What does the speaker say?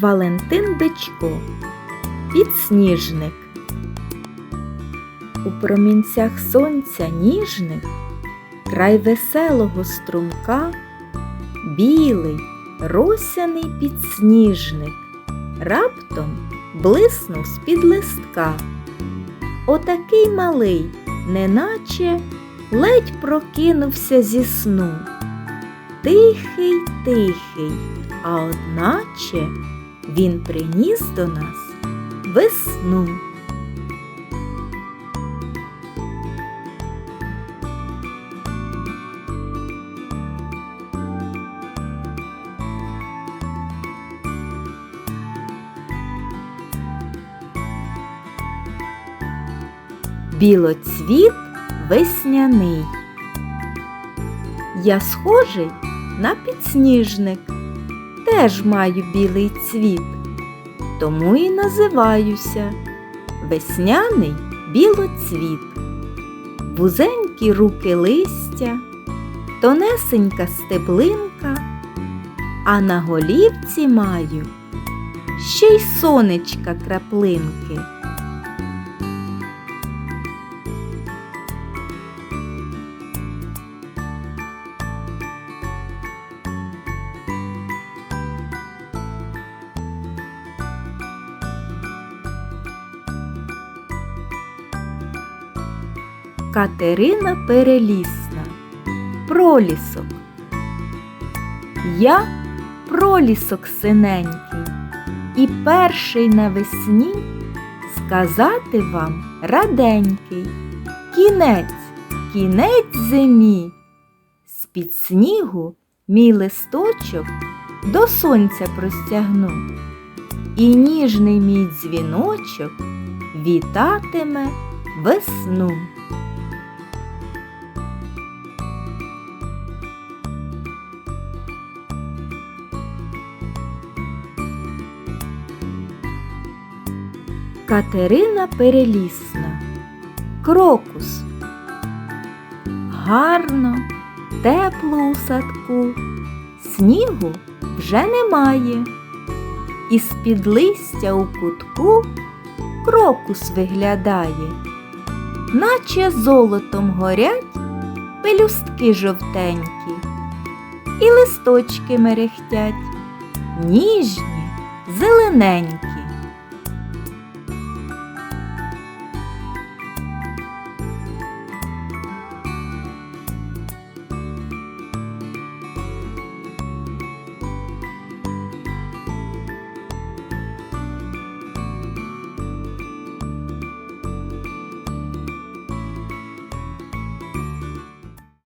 Валентин Бичко, підсніжник. У промінцях сонця ніжних, край веселого струмка, білий, росяний підсніжник, раптом блиснув з-під листка. Отакий малий, неначе ледь прокинувся зі сну. Тихий, тихий, а одначе він приніс до нас весну. Білоцвіт весняний. Я схожий на підсніжник, теж маю білий цвіт, тому і називаюся весняний білоцвіт. Вузенькі руки листя, тонесенька стеблинка, а на голівці маю ще й сонечка краплинки. Катерина Перелісна. Пролісок. Я пролісок синенький, і перший навесні сказати вам раденький. Кінець, кінець зимі. З-під снігу мій листочок до сонця простягну, і ніжний мій дзвіночок вітатиме весну. Катерина Перелісна. Крокус. Гарно, тепло у садку, снігу вже немає. І з-під листя у кутку крокус виглядає, наче золотом горять пелюстки жовтенькі, і листочки мерехтять, ніжні, зелененькі.